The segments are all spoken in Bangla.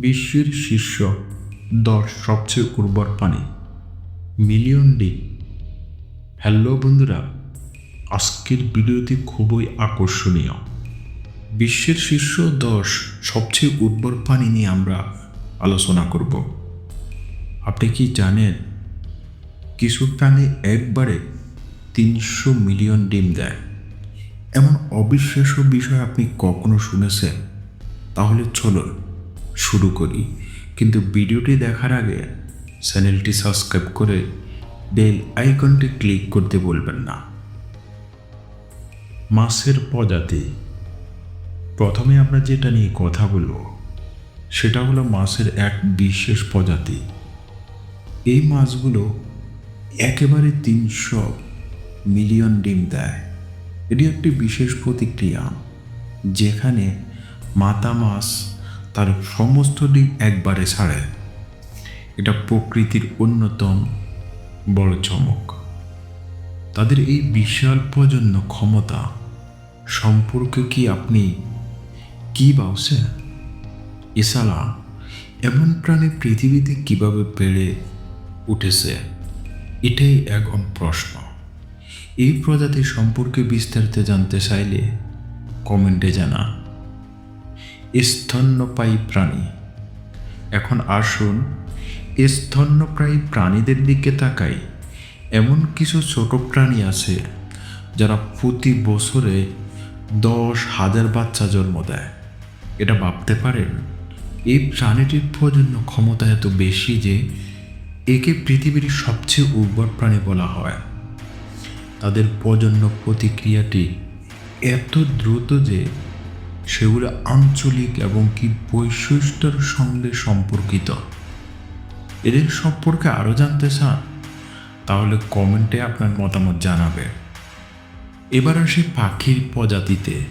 বিশ্বের শীর্ষ দশ সবচেয়ে উর্বর পানি মিলিয়ন ডি। হ্যালো বন্ধুরা, আজকের ভিডিওটি খুবই আকর্ষণীয়। বিশ্বের শীর্ষ দশ সবচেয়ে উর্বর পানি নিয়ে আমরা আলোচনা করব। আপনি কি জানেন, কিছু প্রাণী একবারে তিনশো মিলিয়ন ডিম দেয়? এমন অবিশ্বাস্য বিষয় আপনি কখনো শুনেছেন? তাহলে চলুন শুরু করি। কিন্তু ভিডিওটি দেখার আগে চ্যানেলটি সাবস্ক্রাইব করে বেল আইকনটি ক্লিক করতে বলবেন না। মাছের প্রজাতি। প্রথমে আমরা যেটা নিয়ে কথা বলব, সেটা হলো মাছের এক বিশেষ প্রজাতি। এই মাছগুলো একেবারে তিনশো মিলিয়ন ডিম দেয়। এটি একটি বিশেষ প্রতিক্রিয়া, যেখানে মাতা মাছ তার সমস্ত ডিম একবারে ছাড়ে। এটা প্রকৃতির অন্যতম বড় চমক। তাদের এই বিশাল প্রজন্য ক্ষমতা সম্পর্কে কি আপনি কি ভাবছেন? এছাড়া, এমন প্রাণী পৃথিবীতে কীভাবে বেড়ে উঠেছে? এটাই এখন প্রশ্ন। এই প্রজাতি সম্পর্কে বিস্তারিত জানতে চাইলে কমেন্টে জানা স্তন্যপায়ী প্রাণী। এখন আসুন স্তন্যপ্রায়ী প্রাণীদের দিকে তাকাই। এমন কিছু ছোট প্রাণী আছে, যারা প্রতি বছরে দশ হাজার বাচ্চা জন্ম দেয়। এটা ভাবতে পারেন, এই প্রাণীটির প্রজন্য ক্ষমতা এত বেশি যে একে পৃথিবীর সবচেয়ে উর্বর প্রাণী বলা হয়। তাদের প্রজন্য প্রতিক্রিয়াটি এত দ্রুত যে সেগুলো আঞ্চলিক এবং কি বৈশিষ্ট্যের সঙ্গে সম্পর্কিত। এদের সম্পর্কে আরও জানতে চান, তাহলে কমেন্টে আপনার মতামত জানাবে। এবার আসি পাখির প্রজাতিতে।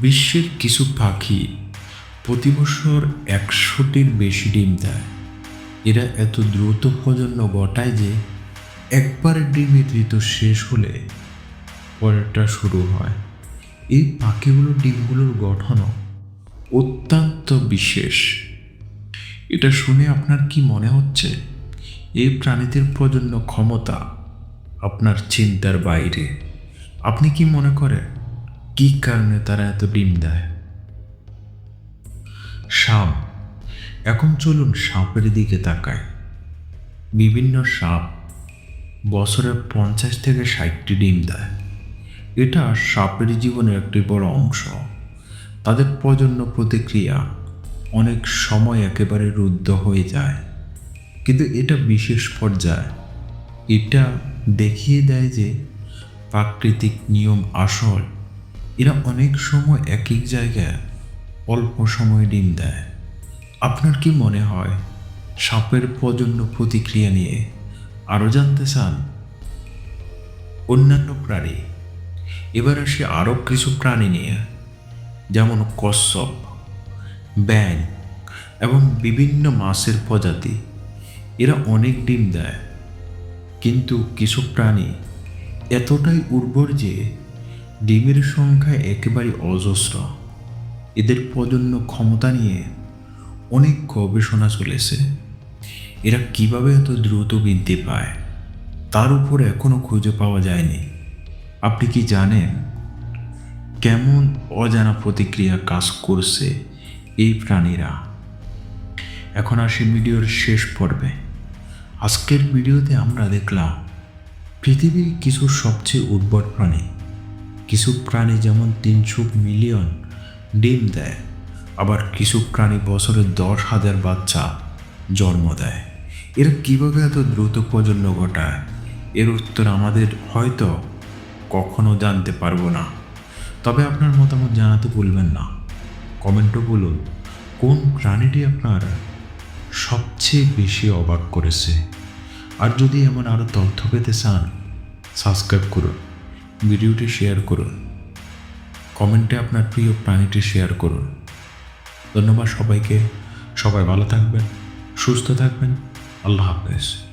বিশ্বের কিছু পাখি প্রতি বছর একশোটির বেশি ডিম দেয়। এরা এত দ্রুত প্রজন্ম ঘটায় যে একবার ডিমের ঋতু শেষ হলে পরেরটা শুরু হয়। এই পাখিগুলোর ডিমগুলোর গঠনও অত্যন্ত বিশেষ। এটা শুনে আপনার কি মনে হচ্ছে? এই প্রাণীদের প্রজন্য ক্ষমতা আপনার চিন্তার বাইরে। আপনি কি মনে করেন? কি কারণে তারা এত ডিম দেয়? সাপ। এখন চলুন সাপের দিকে তাকায় বিভিন্ন সাপ বছরে পঞ্চাশ থেকে ষাটটি ডিম দেয়। এটা সাপের জীবনের একটি বড় অংশ। তাদের প্রজন্য প্রতিক্রিয়া অনেক সময় একেবারে রুদ্ধ হয়ে যায়। কিন্তু এটা বিশেষ পর্যায়ে। এটা দেখিয়ে দেয় যে প্রাকৃতিক নিয়ম আসল, এরা অনেক সময় এক এক জায়গায় অল্প সময় ডিম দেয়। আপনার কি মনে হয় সাপের প্রজন্য প্রতিক্রিয়া নিয়ে আরও জানতে চান? অন্যান্য প্রাণী এবার আসি আরও কিছু প্রাণী নিয়ে, যেমন কচ্ছপ ব্যাং এবং বিভিন্ন মাছের প্রজাতি। এরা অনেক ডিম দেয়, কিন্তু কিছু প্রাণী এতটাই উর্বর যে ডিমের সংখ্যা একেবারে অজস্র। এদের প্রজন্য ক্ষমতা নিয়ে অনেক গবেষণা চলেছে। এরা কীভাবে এত দ্রুত বৃদ্ধি পায়, তার উপর এখনও খুঁজে পাওয়া যায়নি। আপনি কি জানেন কেমন অজানা প্রতিক্রিয়া কাজ করছে এই প্রাণীরা? এখন আসি ভিডিওর শেষ পর্বে। আজকের ভিডিওতে আমরা দেখলাম পৃথিবীর কিছু সবচেয়ে উর্বর প্রাণী। কিছু প্রাণী যেমন তিনশো মিলিয়ন ডিম দেয়, আবার কিছু প্রাণী বছরে দশ হাজার বাচ্চা জন্ম দেয়। এরা কীভাবে এত দ্রুত প্রজন্ম ঘটায়? এর উত্তর আমাদের হয়তো কখনো জানতে পারব না। তবে আপনার মতামত জানাতে ভুলবেন না। কমেন্টও বলুন, কোন প্রাণীটি আপনার সবচেয়ে বেশি অবাক করেছে? আর যদি এমন আরও তথ্য পেতে চান সাবস্ক্রাইব করুন, ভিডিওটি শেয়ার করুন, কমেন্টে আপনার প্রিয় প্রাণীটি শেয়ার করুন। ধন্যবাদ সবাইকে, সবাই ভালো থাকবেন, সুস্থ থাকবেন, আল্লাহ হাফেজ।